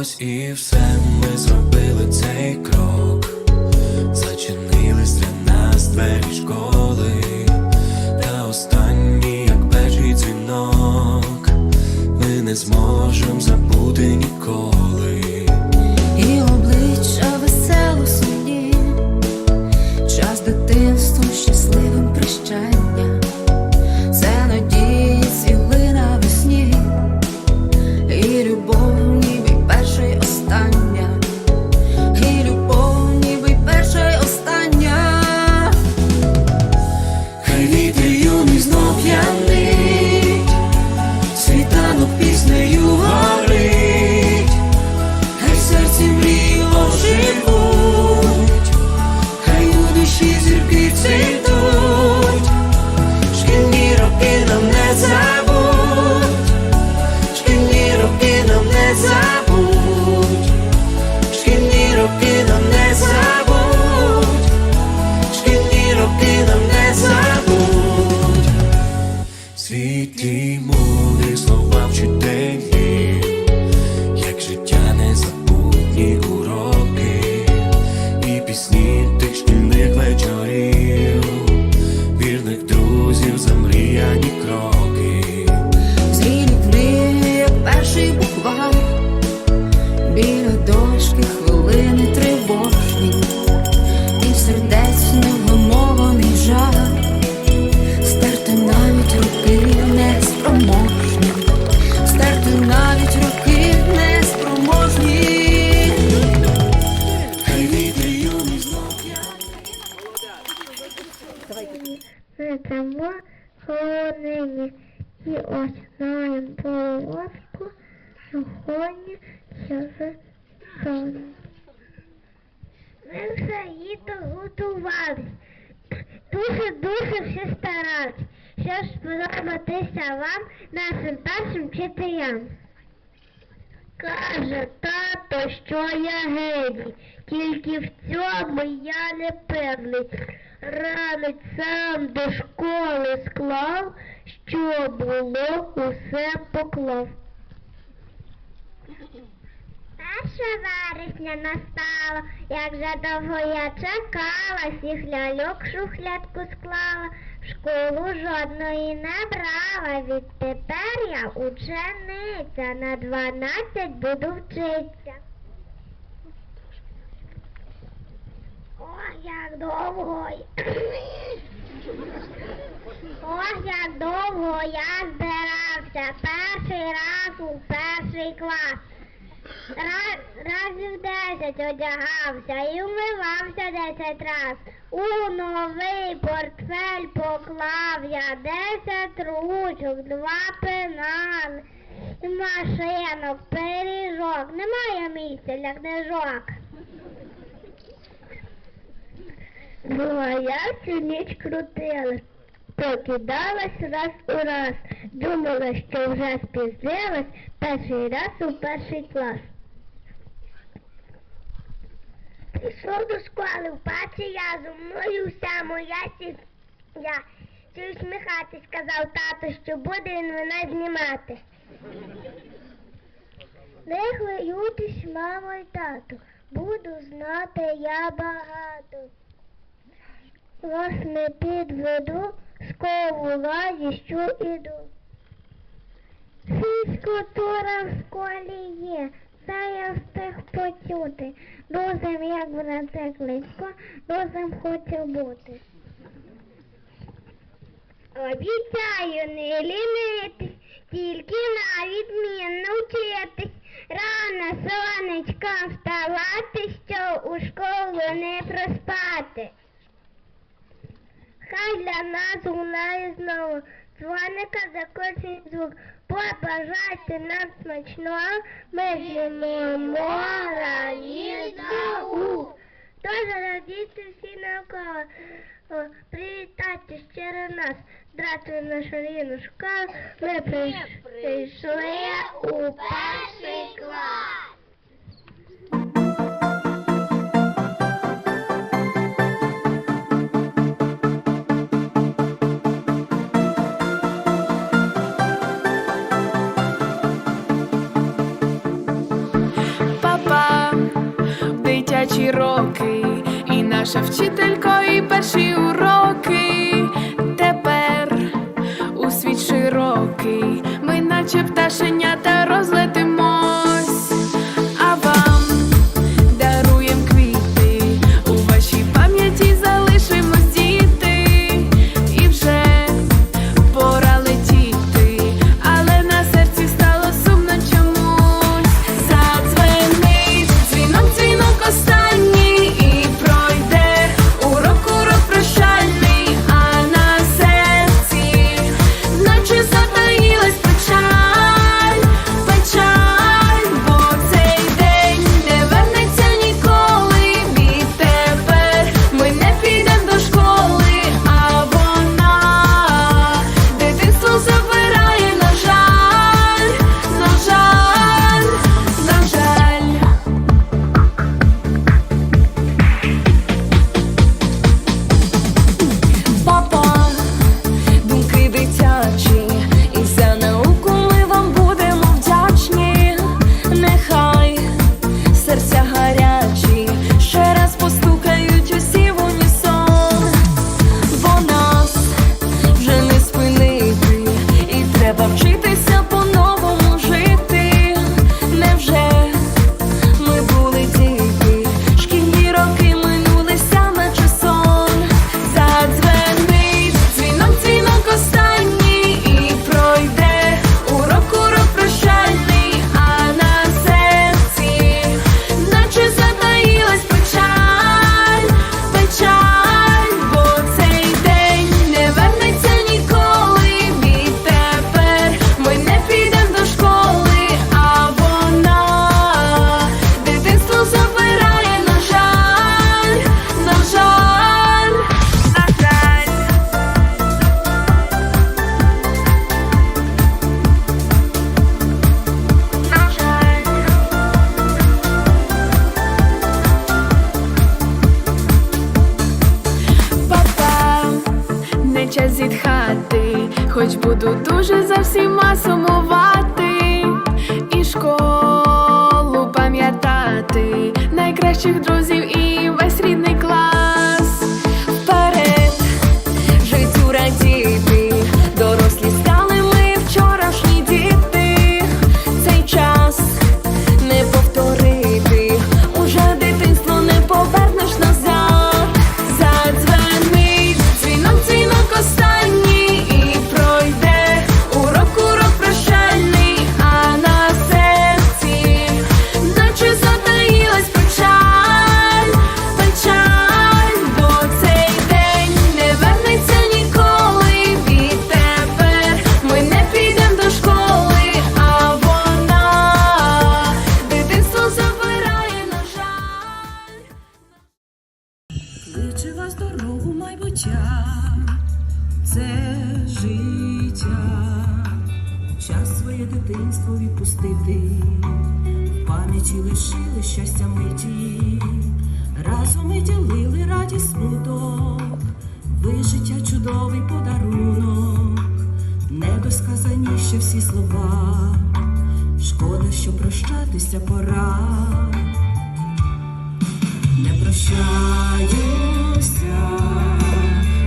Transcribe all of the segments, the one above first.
Ось і все ми зробили цей крок. Зачинились для нас двері школи, та останній, як перший дзвінок, ми не зможемо забути нікого. Сьогодні через сон. Ми все літо готувались, дуже-дуже все старались, щоб сподобатися вам, нашим першим вчителям. Каже тато, що я геній, тільки в цьому я не певний. Ранець сам до школи склав, що було, усе поклав. Перше вересня настало, як же довго я чекала, всіх ляльок шухлядку склала, в школу жодної не брала. Відтепер я учениця, на дванадцять буду вчитися. Ох, як довго. Ох, як довго я збирався. Перший раз у перший клас. Раз, разів десять одягався і вмивався десять раз. У новий портфель поклав я десять ручок, два пенали, машинок, пиріжок. Немає місця для книжок. Ну, а я всю ніч крутилась, прокидалась раз у раз, думала, що вже спізнилась перший раз у перший клас. Пішов до школи, впався я, вся моя сім'я. Чи усміхатись, сказав тато, що буде він мене знімати. Не хвилюйтесь, мамо й тату, буду знати я багато. Вас не підведу, скову ладі, що іду. Фізкультура в школі є, це я встиг почути. Розум, як вона це кличко, розум хочу бути. Обіцяю не лінитись, тільки на відмінно вчитись. Рано сонечка вставати, що у школу не проспати. Хай для нас лунає знову дзвоника за кожен звук. Побажайте нам смачного, ми знімемо рані наук. Тож радійте всі навколо, привітайте щиро нас, здравствуй нашу рідну школу, ми прийшли у перший клас. Наша вчителько і перші уроки. Тепер у світ широкий, ми наче пташенята найкращих друзів. Жили щастя миті, разом ми ділили радість смуток, вижиття, чудовий подарунок, недосказані ще всі слова, шкода, що прощатися пора, не прощаюся,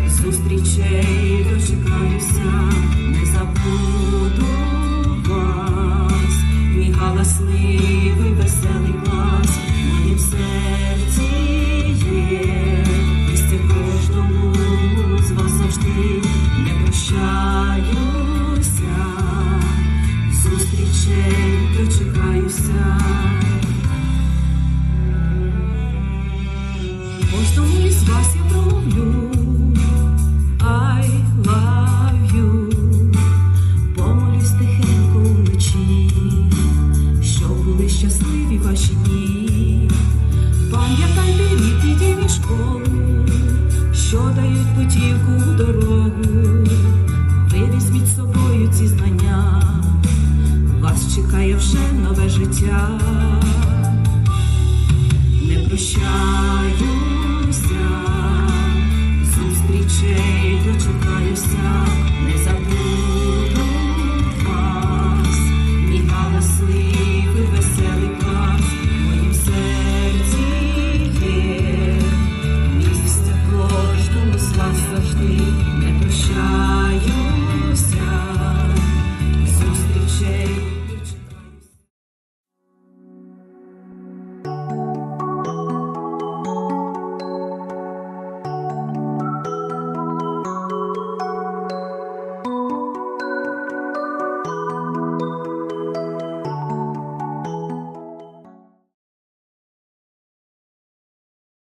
зустрічей дочекаюся, не забуду вас, мій галасний. jeito de vai estar. вже нове життя, не прощай.